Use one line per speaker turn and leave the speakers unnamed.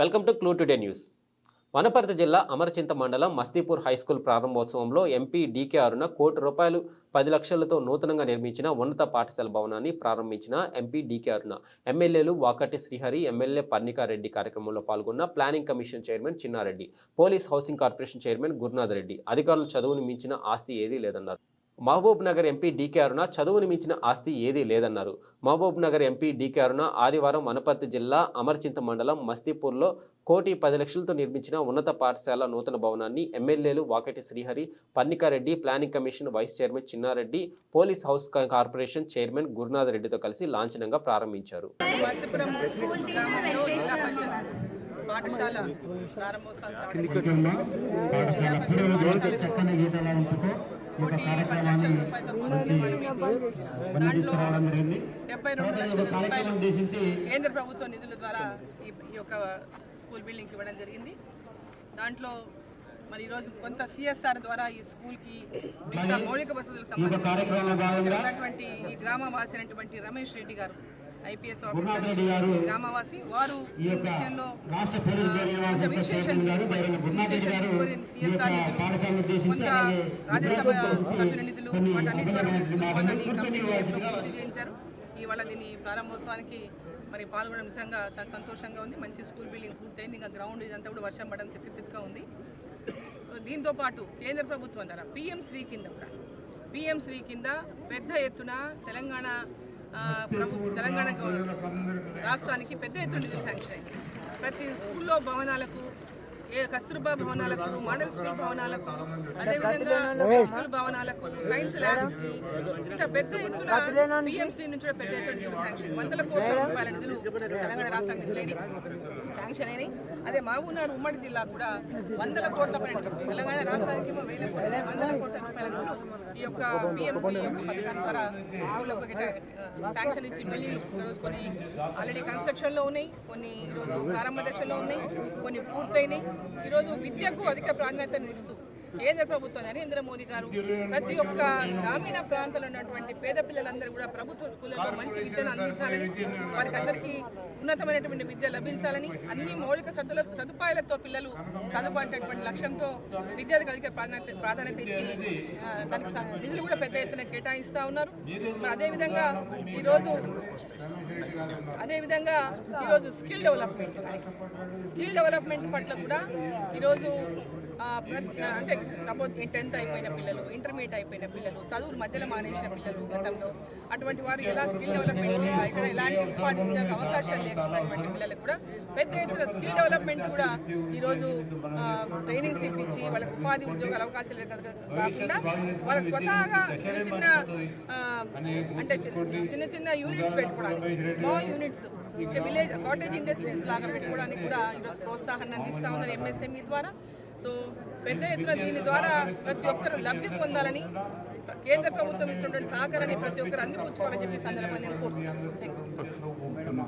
Welcome to clue today news. Wanaparthy జిల్లా అమరచింత మండలం Mastipur high school ప్రారంభోత్సవంలో ఎంపీ డీకే అరుణ కోటి రూపాయలు పది లక్షలతో నూతనంగా నిర్మించిన ఉన్నత పాఠశాల భవనాన్ని ప్రారంభించిన ఎంపీ డీకే అరుణ. ఎమ్మెల్యేలు వాకటి శ్రీహరి ఎమ్మెల్యే పర్ణికారెడ్డి కార్యక్రమంలో పాల్గొన్న planning commission chairman Chinna Reddy police housing corporation chairman Gurunath Reddy అధికారులు చదువుని మించిన ఆస్తి ఏదీ లేదన్నారు. Mahabubnagar MP D K Aruna చదువుని మించిన ఆస్తి ఏదీ లేదన్నారు. Mahabubnagar MP D K Aruna ఆదివారం వనపర్తి జిల్లా అమర్చింత మండలం మస్తీపూర్లో కోటి పది లక్షలతో నిర్మించిన ఉన్నత పాఠశాల నూతన భవనాన్ని ఎమ్మెల్యేలు Vakati Srihari Pannika Reddy planning commission vice chairman Chinna Reddy police house corporation chairman Gurunath రెడ్డితో కలిసి లాంఛనంగా ప్రారంభించారు.
పాఠశాల ప్రారంభోత్సవం
జరిగింది.
డెబ్బై రెండు లక్షల రూపాయలు కేంద్ర ప్రభుత్వ నిధుల ద్వారా ఈ యొక్క స్కూల్ బిల్డింగ్స్ ఇవ్వడం జరిగింది. దాంట్లో మరి ఈరోజు కొంత సిఎస్ఆర్ ద్వారా ఈ స్కూల్కి మిగతా మౌలిక వసతులకు సంబంధించి ఉన్నటువంటి ఈ గ్రామవాసి అయినటువంటి రమేష్ రెడ్డి గారు ఐపీఎస్ ఆఫీసర్ గ్రామవాసి వారు
ఈ
విషయంలో కొంత రాజ్యసభ సభ్యుల నిధులు వాటన్నిటి ద్వారా పూర్తి చేయించారు. ఇవాళ దీని ప్రారంభోత్సవానికి మరి పాల్గొనడం నిజంగా చాలా సంతోషంగా ఉంది. మంచి స్కూల్ బిల్డింగ్ పూర్తయింది. ఇంకా గ్రౌండ్ ఇదంతా కూడా వర్షం పడడం చిత్తుగా ఉంది. సో దీంతో పాటు కేంద్ర ప్రభుత్వం ద్వారా పిఎం శ్రీ కింద కూడా పిఎం శ్రీ కింద పెద్ద ఎత్తున తెలంగాణ ప్రభు తెలంగాణ గవర్నమెంట్ రాష్ట్రానికి పెద్ద ఎత్తున నిధులు శాంక్షన్ అయ్యాయి. ప్రతి స్కూల్లో భవనాలకు కస్తూర్బా భవనాలకు మోడల్ స్కూల్ భవనాలకు అదేవిధంగా స్కూల్ భవనాలకు సైన్స్ ల్యాబ్స్కి ఇంకా పెద్ద ఎత్తున పిఎంసీ నుంచి కూడా పెద్ద ఎత్తున శాంక్షన్ వందల కోట్ల రూపాయల నిధులు తెలంగాణ రాష్ట్రానికి నిధులైనవి శాంక్షన్ అయినాయి. అదే మహబూబ్నగర్ ఉమ్మడి జిల్లా కూడా వందల కోట్ల పైన తెలంగాణ రాష్ట్రానికి వేల కోట్ల వందల కోట్ల రూపాయల నిధులు ఈ యొక్క పిఎంసీ యొక్క పథకం ద్వారా స్కూళ్ళకు శాంక్షన్ ఇచ్చి బిల్డింగ్లు ఈరోజు కొన్ని ఆల్రెడీ కన్స్ట్రక్షన్లో ఉన్నాయి కొన్ని ఈరోజు ప్రారంభ దశలో ఉన్నాయి కొన్ని పూర్తయినాయి. ఈరోజు విద్యకు అధిక ప్రాధాన్యతను ఇస్తూ కేంద్ర ప్రభుత్వం నరేంద్ర మోదీ గారు ప్రతి ఒక్క గ్రామీణ ప్రాంతంలో ఉన్నటువంటి పేద పిల్లలందరూ కూడా ప్రభుత్వ స్కూళ్ళలో మంచి విద్యను అందించాలని వారికి అందరికీ ఉన్నతమైనటువంటి విద్య లభించాలని అన్ని మౌలిక సదుల సదుపాయాలతో పిల్లలు చదువుకునేటువంటి లక్ష్యంతో విద్యకు అధిక ప్రాధాన్యత ప్రాధాన్యత ఇచ్చి దానికి నిధులు కూడా పెద్ద ఎత్తున కేటాయిస్తూ ఉన్నారు. మరి అదేవిధంగా ఈరోజు అదేవిధంగా ఈరోజు స్కిల్ డెవలప్మెంట్ స్కిల్ డెవలప్మెంట్ పట్ల కూడా ఈరోజు అంటే సపోజ్ టెన్త్ అయిపోయిన పిల్లలు ఇంటర్మీడియట్ అయిపోయిన పిల్లలు చదువులు మధ్యలో మానేసిన పిల్లలు గతంలో అటువంటి వారు ఎలా స్కిల్ డెవలప్మెంట్ ఇక్కడ ఎలాంటి ఉపాధి అవకాశాలు లేకున్నటువంటి పిల్లలకు కూడా పెద్ద ఎత్తున స్కిల్ డెవలప్మెంట్ కూడా ఈరోజు ట్రైనింగ్స్ ఇప్పించి వాళ్ళకి ఉపాధి ఉద్యోగాల అవకాశాలు కాకుండా వాళ్ళకి స్వతహాగా చిన్న చిన్న అంటే చిన్న చిన్న యూనిట్స్ పెట్టుకోవడానికి small units village cottage industries లాగా పెట్టుకోవడానికి కూడా ఈరోజు ప్రోత్సాహాన్ని అందిస్తా ఉన్నారు ఎంఎస్ఎంఈ ద్వారా. సో పెద్ద ఎత్తున దీని ద్వారా ప్రతి ఒక్కరు లబ్ధి పొందాలని కేంద్ర ప్రభుత్వం ఇస్తున్నటువంటి సహకారాన్ని ప్రతి ఒక్కరు అందిపుచ్చుకోవాలని చెప్పి సందర్భంగా నేను కోరుతున్నాను.